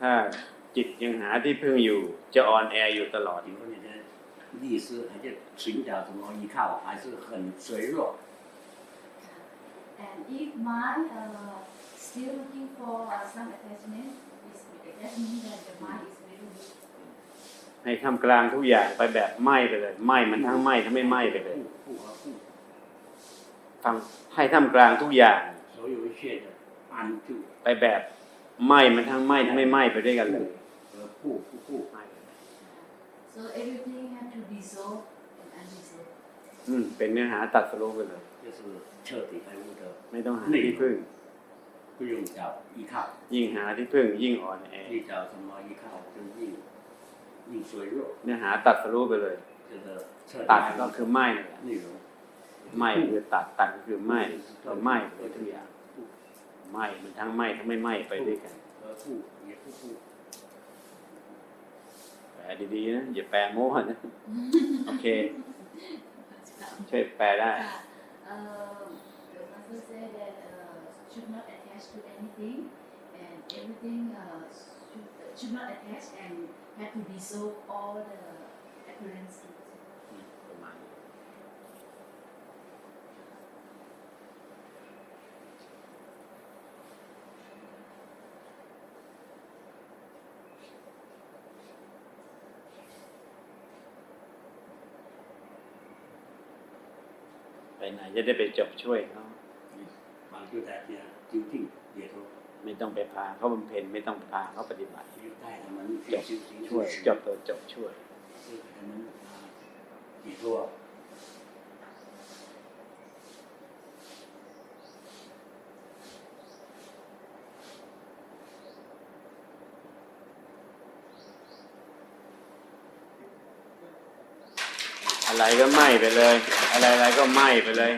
ถ้าจิตยังหาที่พึ่งอยู่ จะอ่อนแออยู่ตลอด 比如你的力是还是寻找什么依靠，还是很脆弱。 And if mind uh, still looking for uh, some attachment, is that means that the mind is very weak. ให้ทำกลางทุกอย่างไปแบบไหม้ไปเลยไหม้มันทั้งไหม้ทั้งไม่ไหม้ไปเลย 不不和不， ทำให้ทำกลางทุกอย่าง 所有一切的安住 ไปแบบ ไหม้มันทั้งไหม้ทั้งไม่ไหม้ไปด้วยกันเลยคู่คู่คู่ไหม้ so everything had to dissolve and dissolve อืมเป็นเนื้อหาตัดสโลไปเลยไม่ต้องหาที่พึ่งยิ่งหาที่พึ่งยิ่งอ่อนแอเนื้อหาตัดสโลไปเลยตัดก็คือไหม้เลยไหม้คือตัดตัดก็คือไหม้ไหม้ไปทุกอย่าง ไหม้มันทั้งไหม้ทั้งไม่ไหม้ไปด้วยกันแปลดีๆนะอย่าแปลโม้นะโอเค ช่วยแปลได้ should not attach to anything and everything uh, should, should not attach and have to dissolve all the appearance ไหน จะได้ไปจบช่วยเขาบางที่แต่เนี่ยจริงจริงเดียวไม่ต้องไปพาเขาบำเพ็ญไม่ต้องพาเขาปฏิบัติจบช่วยจบตัวจบช่วยเดียว อะไรก็ไหม้ไปเลย อะไรอะไรก็ไหม้ไปเลย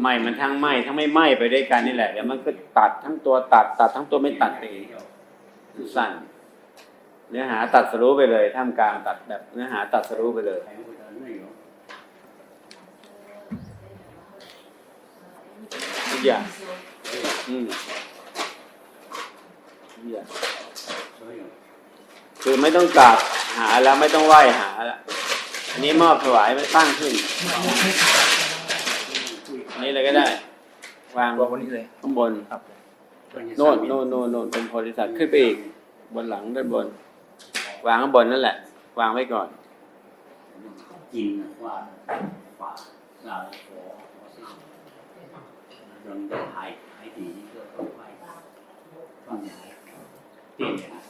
ไหม้มันทั้งไหม้ทั้งไม่ไหม้ไปด้วยกันนี่แหละเดี๋ยวมันก็ตัดทั้งตัวตัด ตัดทั้งตัวไม่ตัดสั้นเนื้อหาตัดสรู้ไปเลยท่ามกลางตัดแบบเนื้อหาตัดสรู้ไปเลยทุกอย่างอืมทุกอย่างคือไม่ต้องกราบหาแล้วไม่ต้องไหว้หาแล้ว อันนี้มอบถวายไปตั้งขึ้นอันนี้เลยก็ได้ วางบนนี้เลยข้างบนโน่นโน่นโน่นเป็นโพธิสัตว์ขึ้นไปอีก บนหลังด้านบน วางข้างบนนั่นแหละ วางไว้ก่อนจริงว่าป่าเราขอยังได้หายหายดีก็ต้องไปฟังอย่างไรเตี้ย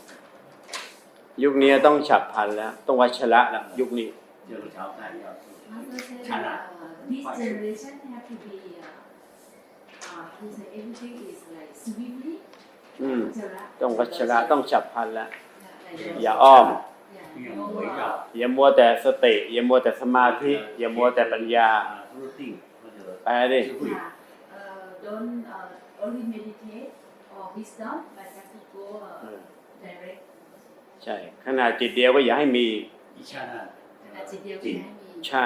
ยุคนี้ต้องฉับพันแล้ว ต้องวัชระแล้วยุคนี้ 这个朝代要是 Master said that uh, this generation have to be uh, uh, he said everything is like swiftly อืม Vajra. ต้องวัชระต้องฉับพลันแล้ว Yeah, like อย่าอ้อม Yeah, 不用 no, 围 uh, 绕 อย่ามัวแต่สติ อย่ามัวแต่สมาธิ อย่ามัวแต่ปัญญา 啊入定或者 แปลดิ 智慧 yeah, uh, don't uh, only meditate or wisdom, but have to go uh, direct. ใช่ ขนาดจิตเดียวก็อย่าให้มี 一刹那 At the จิงใช่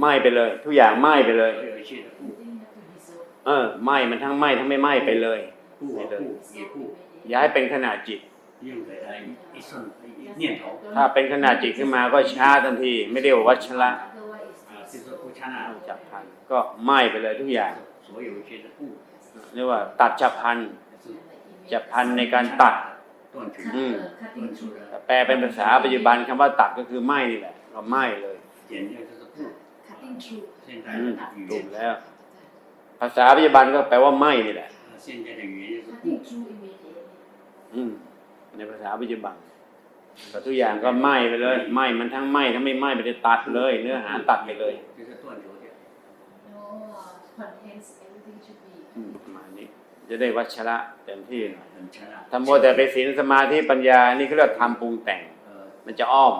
ไม่ไปเลย ทุกอย่างไม่ไปเลย เออไม่มันทั้งไม่ทั้งไม่ไม้ไปเลยย้ายเป็นขนาดจิตถ้าเป็นขนาดจิตขึ้นมาก็ช้าทันที ไม่เรียกววัชระจับพันก็ไม่ไปเลยทุกอย่างเรียกว่าตัดจับพันจับพันในการตัด แปลเป็นภาษาปัจจุบันคำว่าตัดก็คือไหม้นี่แหละเราไหม้เลยถูกแล้ว ภาษาปัจจุบันก็แปลว่าไหม้นี่แหละในภาษาปัจจุบันก็ทุกอย่างก็ไหม้ไปเลยไหม้มันทั้งไหม้ทั้งไม่ไหม้ไปเลยตัดเลย เนื้อหาตัดไปเลยประมาณนี้ จะได้วัชระเต็มที่หน่อทำโมแต่ไปศีลสมาธิปัญญา นี่เขาเรียกทำปรุงแต่ง มันจะอ้อม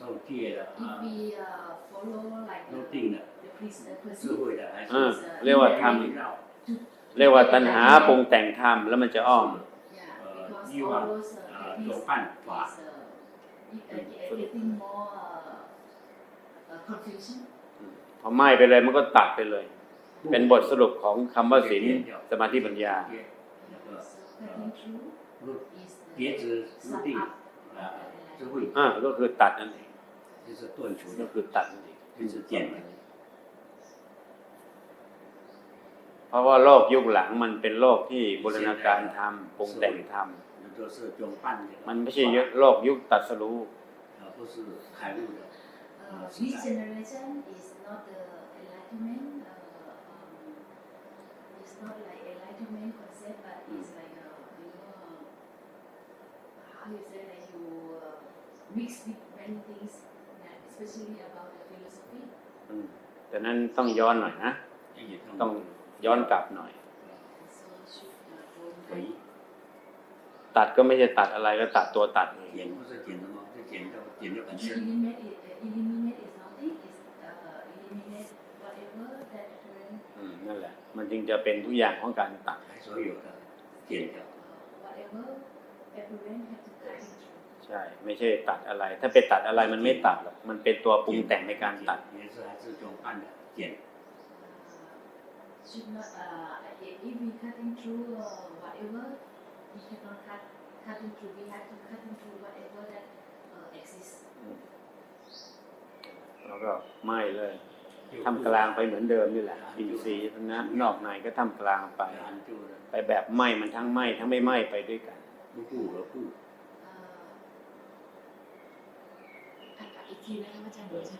So here, uh, if we uh, follow like the, the priest, the person, เรียกว่าทำเรียกว่าตัณหาปรุงแต่งทำแล้วมันจะอ้อมยี่ว่าตัวปั้นขวา พอไหม้ไปเลยมันก็ตัดไปเลย เป็นบทสรุปของคำว่าศีลสมาธิปัญญา 戒那个 So cutting through 入 is 别 the 子入 sum 定 up 啊 of the 智 enlightenment. 慧 อ่าก็คือตัดนั่นเอง 就是断除 ก็ 的 คือตัดนั่นเอง 就是见的 เพราะว่าโลกยุคหลังมันเป็นโลกที่บูรณาการทำปรุงแต่งท 很多是用办这个 ำมันไม่ใช่โลกยุคตัดสรู้ 啊不是开悟的 Uh, this generation is not the enlightenment. it's not like enlightenment concept, but it's like a, you know, how you say that you uh, mix with many things, yeah, especially about the philosophy. แต่นั้นต้องย้อนหน่อยนะ ต้องย้อนกลับหน่อย ตัดก็ไม่ใช่ตัดอะไรก็ตัดตัวตัดเอง มนั่นแหละ มันจึงจะเป็นทุกอย่างของการตัด 所有的减掉， uh, whatever apparent have to cut it through. ใช่ ไม่ใช่ตัดอะไร ถ้าไปตัดอะไรมันไม่ตัดหรอกมันเป็นตัวปรุงแต่งในการตัด 也是还是用办的减， should not uh, if if we cutting through uh, whatever we cannot cut cutting through we have to cutting through whatever that uh, exists แล้วก็ไม่เลย ทำกลางไปเหมือนเดิมนี่แหละอินทรีย์นะนอกในก็ทำกลางไป ไปแบบไหมมันทั้งไหมทั้งไม่ไหมไปด้วยกันไม่พูดแล้วพูด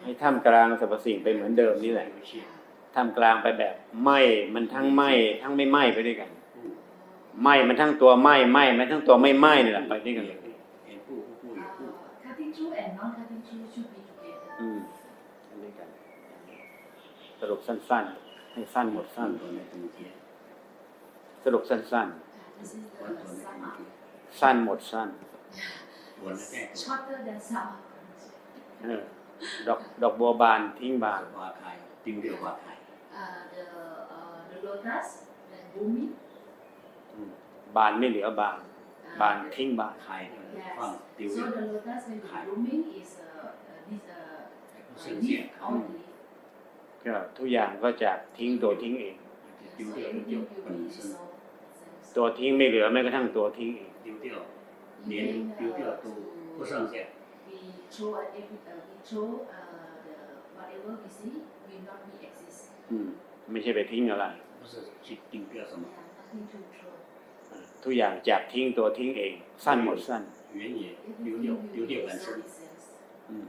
ให้ทำกลางสรรพสิ่งไปเหมือนเดิมนี่แหละทำกลางไปแบบไหมมันทั้งไหมทั้งไม่ไหมไปด้วยกันไหมมันทั้งตัวไหมไหมมันทั้งตัวไม่ไหมนี่แหละไปด้วยกันเลย รุปสั้น ๆ ให้สั้นหมดสั้นตัวในตัวเมื่อกี้สรุปสั้น ๆ สั้นหมดสั้น shorter than sound ดอกดอกบัวบานทิ้งบานวาไคทิ้งเดียววาไค the lotus and bloom บานไม่เหลือบาน บานทิ้งบานไคฟังติว so the lotus and blooming is this uh, a ทุกอย่างก็จะทิ้งตัวทิ้งเอง ตัวทิ้งไม่เหลือแม้กระทั่งตัวทิ้งเองไม่ใช่ไปทิ้งอะไรทุกอย่างจับทิ้งตัวทิ้งเอง สั้นหมดสั้นอืม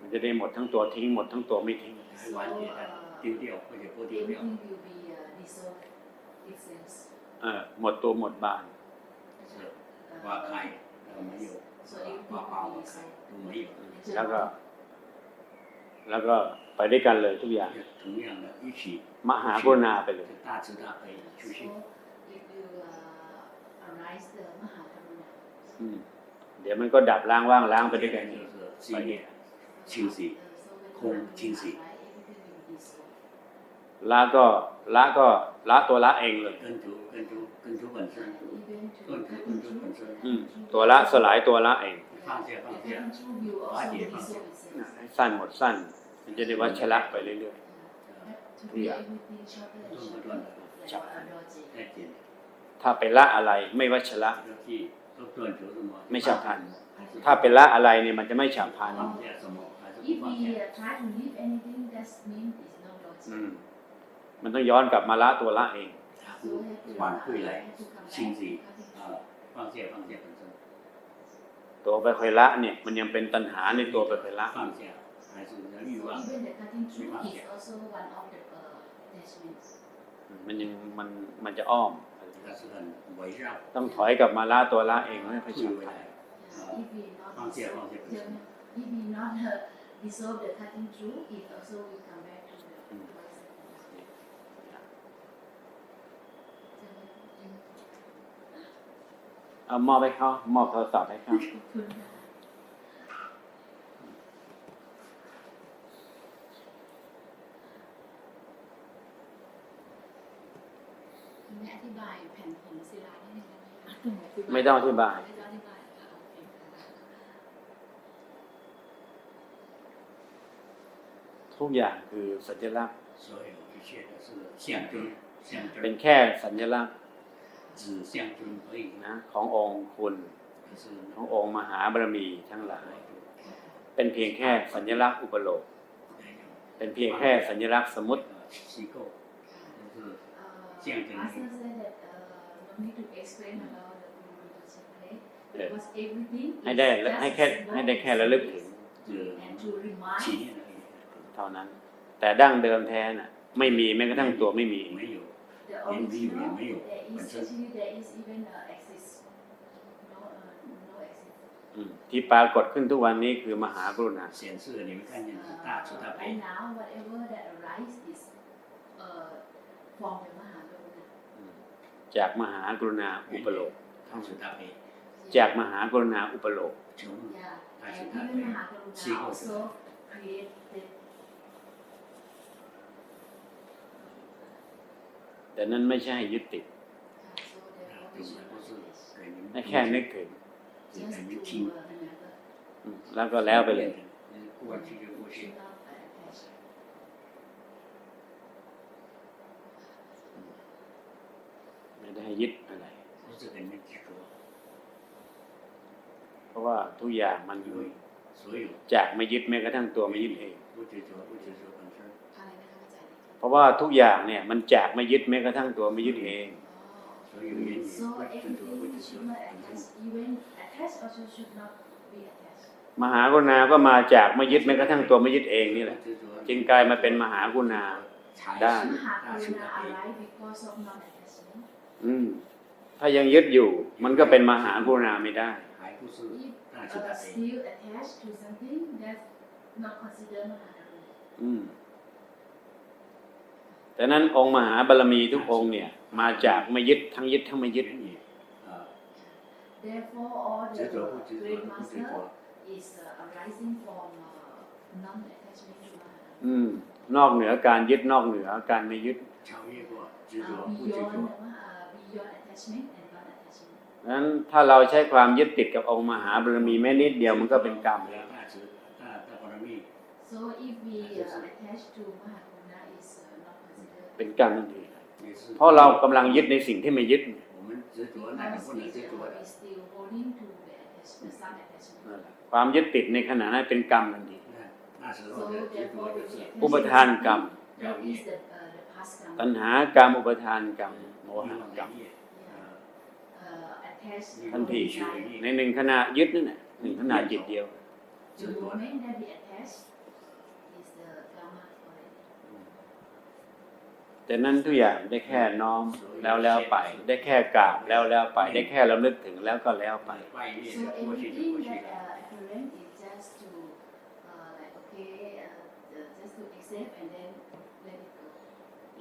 มันจะได้หมดทั้งตัวทิ้งหมดทั้งตัวไม่ทิ้ง 还完结的丢掉或者不丢掉， Everything will be uh, dissolved itself. เออหมดตัวหมดบาน 是 Uh, 花开都没有， So 花 everything 花花 will 花 be 开 dissolved. 都没有， แล้วก็ แล้วก็ไปด้วยกันเลยทุกอย่าง 也同样的一起 มหากรุณาไปเลย 大慈大悲出 So 去， if you uh, arise the Mahakaruna, อืมเดี๋ยวมันก็ดับล้างว่างล้างไปด้วยกัน 就 เอง 是 ไป ชิงสีคงชิงสีละก็ละก็ละตัวละเองเลยตัวละสลายตัวละเองสั้นหมดสั้น มันจะเรียกว่าชละไปเรื่อยๆทุกอยางถ้าไปละอะไรไม่วัชละไม่ฉับพัน ถ้าไปละอะไรเนี่ยมันจะไม่ฉับพัน If we try to leave anything that means is not God มันต้องย้อนกลับมาละตัวละเองควานคุยอะไรชิงสีฟังเสียฟังเสียตัวไปคอยละเนี่ยมันยังเป็นตัณหาในตัวไปคอยละฟังเสียมันยังมันมันจะอ้อม ต้องถอยกลับมาละตัวละเองไม่ค่อยชินไปฟังเสียฟังเสีย if we not uh, dissolve the cutting through, it also will come back to the Mm. first. เอามอบให้เขามอบโทรศัพท์ให้เขาขอบคุณค่ะคุณแทุกอย่างคือสัญลักษณ์เป็นแค่สัญลักษณ์นะขององค์คุณขององค์มหาบารมีทั้งหลาย เป็นเพียงแค่สัญลักษณ์อุปโลก เป็นเพียงแค่สัญลักษณ์สมุติ ให้ได้ให้แค่ให้ได้แค่ระลึกถึง ท่านั้น แต่ดั้งเดิมแท้น่ะ ไม่มีแม้กระทั่งตัวไม่มี 没有 the 连没有 original 也没有 there 本 is 身 actually there is even uh, exist no uh, no exist อืมที่ปรากฏขึ้นทุกวันนี้คือมหากรุณา 显示了你们看见是大慈大 uh, 悲 right，now whatever that arise is uh, from the Mahakaruna จากมหากรุณาอุปโลก 大慈大悲， จากมหากรุณาอุปโลก 全部 Yeah, 大 and 慈大 even 悲， Mahakaruna 七个 also created แต่นั้นไม่ใช่ให้ยึดติดแค่นึกิดแล้วก็แล้วไปเลยไม่ได้ยึดอะไร เพราะว่าทุกอย่างมันอยู่จากไม่ยึดแม้กระทั่งตัวไม่ยึดเอง เพราะว่าทุกอย่างเนี่ยมันจากไม่ยึดแม้กระทั่งตัวไม่ยึดเอง So everything is not attached, even attached also should not be attached. มหากุณาก็มาจากไม่ยึดแม้กระทั่งตัวไม่ยึดเองนี่แหละ จึงกลายมาเป็นมหากุณา ได้ Mahakaruna arrived because of non-attachment. อืม ถ้ายังยึดอยู่ มันก็เป็นมหากุณาไม่ได้ If uh, still attached to something, that's not considered Mahakaruna. อืม แต่นั้นองค์มหาบารมีทุกองค์เนี่ย มาจากไม่ยึดทั้งยึดทั้งไม่ยึดนี่ Therefore, all the great mm. อืมนอกเหนือการยึดนอกเหนือการไม่ยึด Beyond beyond attachment นั้นถ้าเราใช้ความยึดติดกับองค์มหาบารมีแม่นิดเดียวมันก็เป็นกรรมแล้ว So if we uh, attach to เป็นกรรมเพราะเรากำลังยึดในสิ่งที่ไม่ยึดความยึดติดในขณะนั้นเป็นกรรมทันทีอุปทานกรรม ตัณหากรรมอุปทานกรรมโมหะกรรมทันทีในหนึ่งขณะยึดนั่นแหละหนึ่งขณะจิตเดียว แต่นั้นทุกอย่างได้แค่น้อมแล้วแล้วไป ได้แค่กราบแล้วแล้วไป ได้แค่เราลึกถึงแล้วก็แล้วไป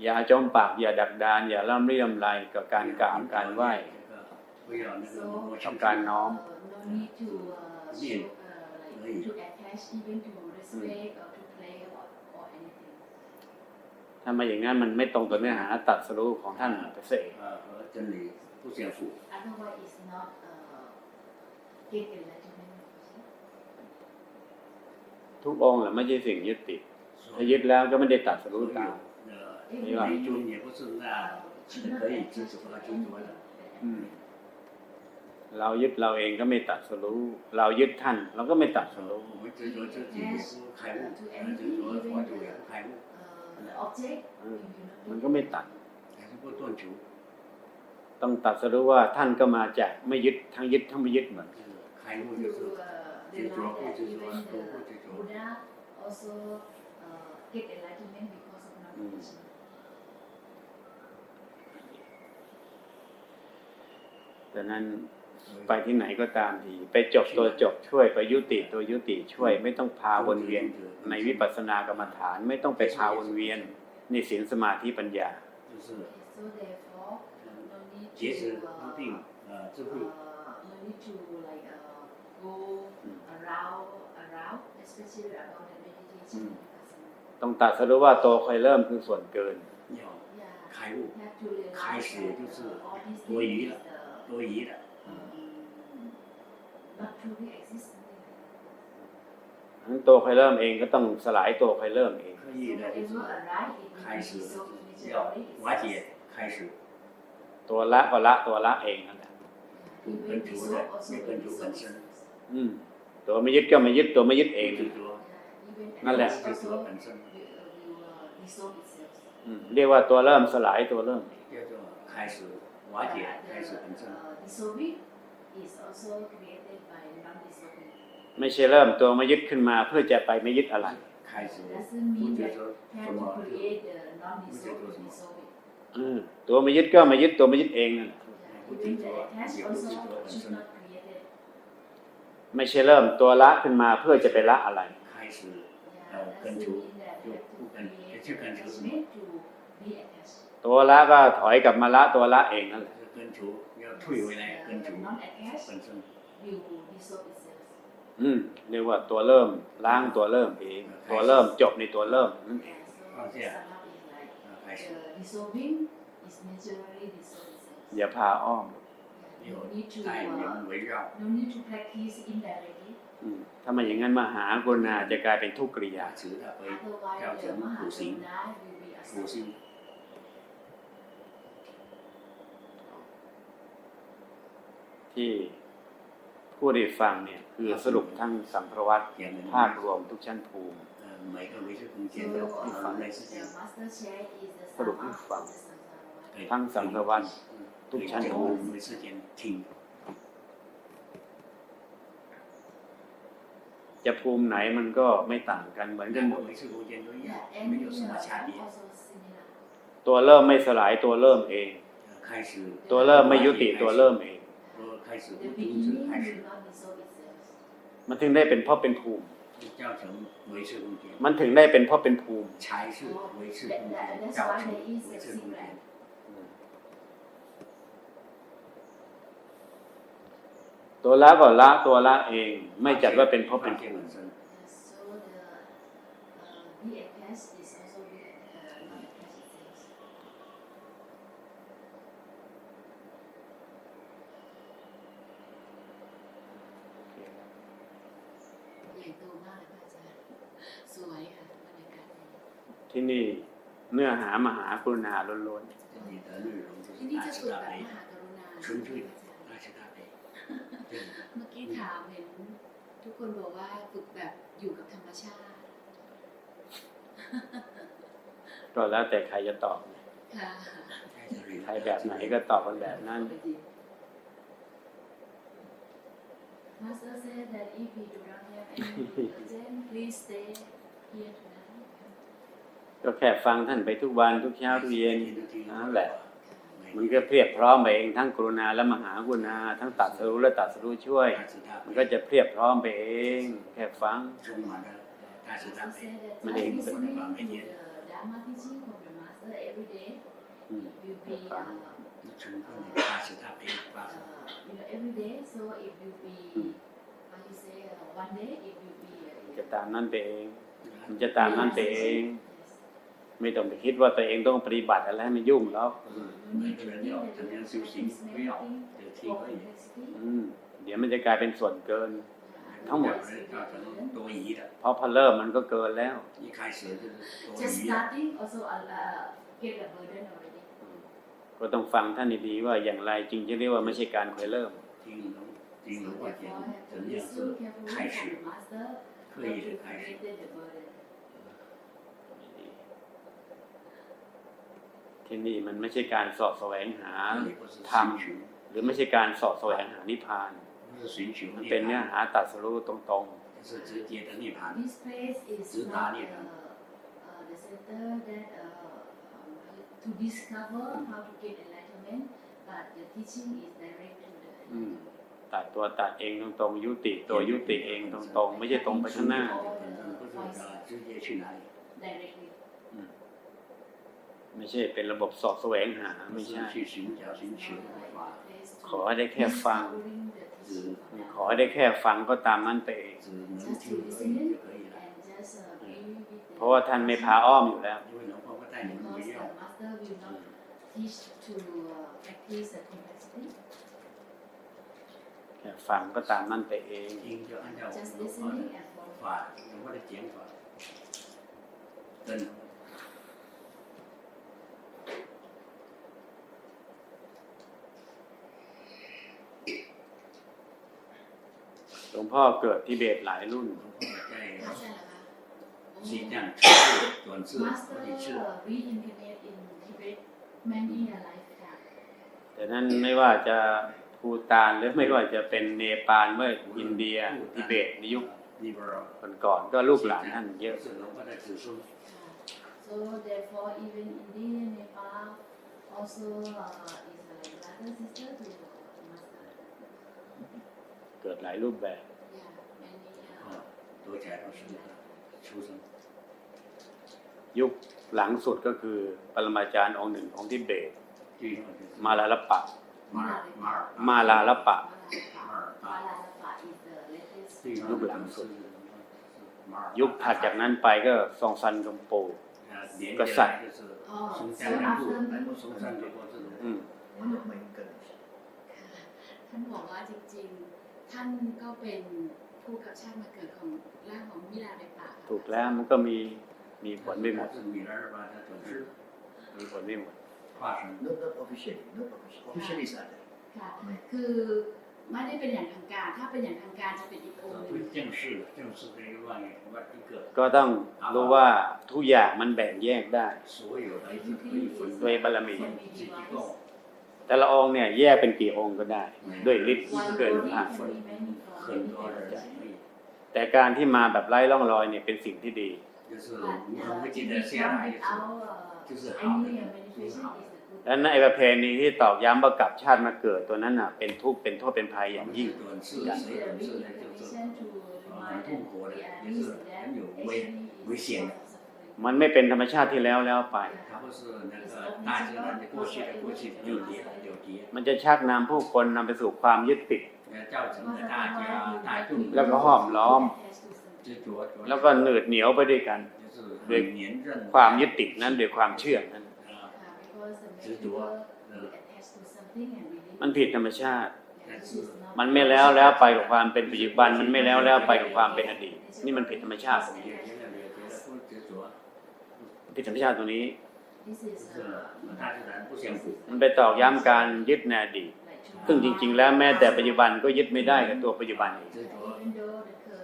อย่าจมปากอย่าดักดานอย่าล่ำเรียมไรกับการกราบการไหว้การน้อม ถ้าไม่อย่างนั้นมันไม่ตรงกับเนื้อหาตัดสรู้ของท่านไปเสก 呃和真理不相符。 Otherwise, it's not uh, get enlightenment. ทุกองค์แหละไม่ใช่สิ่งยึดติด ถ้ายึดแล้วก็ไม่ได้ตัดส 所 รู้ 有 ตาม 呃 Everything 美尊也不是那 should 是 not 可以 attach 知足 to 和执着的。 anything. อืมเรายึดเราเองก็ไม่ตัดสรู้ เรายึดท่าน เราก็ไม่ตัดสรู้ มันก็ไม่ตัดต้องตัดสรู้ว่าท่านก็มาจากไม่ยึดทั้งยึดทั้งไม่ยึดเหมือนดังนั้น ไปที่ไหนก็ตามที ไปจบตัวจบช่วยไปยุติตัวยุติช่วย ไม่ต้องพาวนเวียน ในวิปัสสนากรรมฐาน ไม่ต้องไปพาวนเวียนในศีลสมาธิปัญญา 就是 So therefore, no need 节制 to 不 uh, 定，呃智慧 uh, no need to like uh, go around around, especially around the meditation. Mm. vipassana. ต้องตัดสรู้ว่าโตคอยเริ่มคือส่วนเกิน 要 Yeah, 开悟 have to realize 开始 that 就是 uh, all these 多余 things 了 is the 多疑的， um, not truly existing. นั้นตัวคอยเริ่มเองก็ต้องสลายตัวคอยเริ่มเอง 刻 So 意的就 whatever 是 arrive, it 开 will 始 be so 要 naturally 瓦解开始， ตัวละก็ละตัวละเองนั่นแหละ He will dissolve also will dissolve itself. อืมตัวไม่ยึดก็ไม่ยึดตัวไม่ยึดเอง 就是说， Even นั่นแหละ attached 就是说 also 本身 will, will uh, dissolve itself. อืมเรียกว่าตัวเริ่มสลายตัวเริ่ม 叫做开始瓦 But 解， the 开始本身。 uh, dissolving is also created by non-dissolving. ไม่ใช่เริ่มตัวมายึดขึ้นมาเพื่อจะไปไม่ยึดอะไรตัวมายึดก็มายึดตัวมายึดเองนั่นไม่ใช่เริ่มตัวละขึ้นมาเพื่อจะไปละอะไรตัวละก็ถอยกลับมาละตัวละเองนั่นแหละ 跟除要退回来 Uh, 跟 the 除 non-attached 本身 will dissolve itself. อืมเรียกว่าตัวเริ่มล้างตัวเริ่มเอง ตัวเริ่มจบในตัวริ่มนั่นเอง Yeah, so Oh, yeah. sum up is like 啊开始 the dissolving is naturally dissolve itself. อย่าพาอ้อม Yeah, No need to 带 uh, 人围绕， no need to practice indirectly. อืมถ้าไม่อย่างนั้นมหากรุณาจะกลายเป็นทุกขกริยา 把持它为 Otherwise, Theo the chuẩn của sinh. Mahakaruna will be 苦 accepted. 心。 ที่ ผู้ได้ฟังเนี่ยคือสรุปทั้งสัมภวัตภาพรวมทุกชั้นภูมิสรุปให้ฟังทั้งสัมภวัตทุกชั้นภูมิจะภูมิไหนมันก็ไม่ต่างกันเหมือนกันหมดตัวเริ่มไม่สลายตัวเริ่มเอง ตัวเริ่มไม่ยุติตัวเริ่มเอง 开始 The 不终止 beginning 开始 will，not dissolve itself. มันถึงได้เป็นเพราะเป็นภูมิ 造成维持空间， มันถึงได้เป็นเพราะเป็นภูมิ 才是 So 维持 that, 空 that, 间 that's 造 why 成 there is 维 a 持空间 secret.。 ตัวละก็ละตัวละเอง ไม่จัดว่าเป็นเพราะเป็นภูมิ 本身 So the uh, be attached is ญ่โตมากเลยค่ะอาจารย์สวยค่ะบรรยากาศดี ที่นี่เนื้อหามหากรุณาล้วน 这里的内容就 ที่ 是 นี่ 大 จะ 慈 ฝึก 大 แบบ 悲 ม，หากรุณา 纯粹 อาจารย์ 大慈大悲。对 เมื่อกี้ถามเห็นทุกคนบอกว่าฝึกแบบอยู่กับธรรมชาติ ๆ ก็แล้วแต่ใครจะตอบ ค่ะ 在这里 ใครแบบไหนก็ตอบกันแบบนั้น Master said that if we do not have any then please stay here tonight. ก็แค่ฟังท่านไปทุกวันทุกเช้าทุกเย็นนั่นแหละ มันก็เพียบพร้อมไปเองทั้งกรุณาและมหากรุณาทั้งตัดสรู้และตัดสรู้ช่วย มันก็จะเพียบพร้อมไปเอง แค่ฟัง มันเองเป็นอืม จะตามนั่นไปเองมันจะตามนั่นไปเอง ไม่ต้องไปคิดว่าตัวเองต้องปฏิบัติอะไรไม่ยุ่งแล้มันยุ่ออกเดี๋ยวทิ้วเดี๋ยวมันจะกลายเป็นส่วนเกิน ทั้งหมดเพราะพอเริ่มมันก็เกินแล้ว ก็ต้องฟังท่านดีๆว่าอย่างไรจึงจะเรียกว่าไม่ใช่การเคยเริ่ม 听龙听 So 龙话讲 therefore, have 怎 to 么样 listen 是 carefully 开 from 始 the master 刻 not 意 to 的开始。 create the burden. ที่นี่มันไม่ใช่การสอบแสวงหา 这里不是 ธรรม 寻求， หรือไม่ใช่การสอบแสวงหานิพพาน 不是寻求 มัน 涅 เป็นเนื้อ 槃， หาตัดสรู้ตรง 是直接的涅槃。 This place is Tứ to discover how to get enlightenment but the teaching is direct to the ตัดตัวตัดเองตรงตรงยุติตัวยุติเองตรงตรงไม่ใช่ตรงไปข้างหน้าไม่ใช่เป็นระบบสอบแสวงหาไม่ใช่ขอได้แค่ฟัง ขอได้แค่ฟังก็ตามนั่นไปเองเพราะว่าท่านไม่พาอ้อมอยู่แล้ว แค่ฟังก็ตามนั่นไปเอง จริงเยอะอันเดียว just าวงพ่อจเจียงก่อเดินหลวงพ่อเกิดทิเบตหลายรุ่นชื่ออาจาสีจังชื่อส่วนชื่อมที่ชื่อ แต่นั้นไม่ว่าจะภูตานหรือไม่ว่าจะเป็นเนปาลเมื่ออินเดียทิเบตในยุคก่อนก่อนก็ลูกหลานท่านเยอะ so therefore even India Nepal also uh, is like brother sister to Master เกิดหลายรูปแบบ yeah many uh, ยุค หลังสุดก็คือปรมาจารย์องค์หนึ่งของทิเบต มาลาลปะ มาลาลปะยุคหลังสุด ยุคถัดจากนั้นไปก็ซองซันกงโปกษัตริย์ท่านบอกว่าจริงๆ ท่านก็เป็นผู้กับชาติมาเกิดของร่างของมิลาเดปะถูกแล้วมันก็มี มีผลไม่หมด มีผลไม่หมด not not officially not officially officially is other ค่ะคือไม่ได้เป็นอย่างทางการ ถ้าเป็นอย่างทางการจะเป็นอีกองค์หนึ่งเจ้าสื่อเจ้าสื่อเรียกิดก็ต้องรู้ว่าทุกอย่างมันแบ่งแยกได้ ด้วยบารมี แต่ละองค์เนี่ยแยกเป็นกี่องค์ก็ได้ ด้วยฤทธิ์เกินพระแต่การที่มาแบบไร้ร่องรอยเนี่ยเป็นสิ่งที่ดี 就是 but 无痕无 uh, 迹 if 的 we 下 come 来也是 without uh, 就是好 any 的 uh,，manifestation is a good และในประเพณีที่ตอกย้ำประกับชาติมาเกิดตัวนั้นน่ะเป็นทุกข์เป็นโทษเป็นภัยอย่างยิ่ง 短视 This 谁 is the 短视呢？就是 reincarnation to 呃 remind 很痛苦的， the 也 enemies 是 that 很有危 actually 危 is 险 cause 的。 of suffering. มันไม่เป็นธรรมชาติที่แล้วแล้วไป 它不是那个大自然的过去的过去有劫有劫， มันจะชักนำผู้คนนำไปสู่ความยึดติด 造成了大家大众 แล้วก็ห้อมล้อม 执着， แล้วก็เหนืดเหนียวไปด้วยกันด้วยความยึดติดนั้นด้วยความเชื่อนั้นมันผิดธรรมชาติ มันไม่แล้วแล้วไปกับความเป็นปัจจุบัน มันไม่แล้วแล้วไปกับความเป็นอดีต นี่มันผิดธรรมชาติผิดธรรมชาติตรงนี้ มันไปตอกย้ำการยึดในอดีตซึ่งจริง ๆ แล้วแม้แต่ปัจจุบันก็ยึดไม่ได้กับตัวปัจจุบันเอง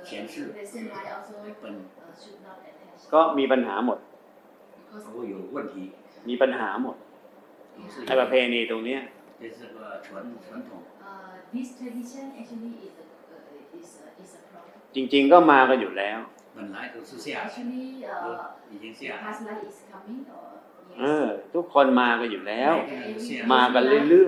前世 present life also 本 uh, should not attach ก็มีปัญหาหมด because 如果有问题， มีปัญหาหมด 都是 ในประเพณีตรงเนี้ย 这是个传传统， uh, this tradition actually is a uh, is a, is a problem จริง ๆ ก็มากันอยู่แล้ว 本来都是下来， actually 都 uh, 已经 the 下来， past life is coming or เอ yes อ ทุกคนมากันอยู่แล้ว 每个人都下来。 มากันเรื่อยๆ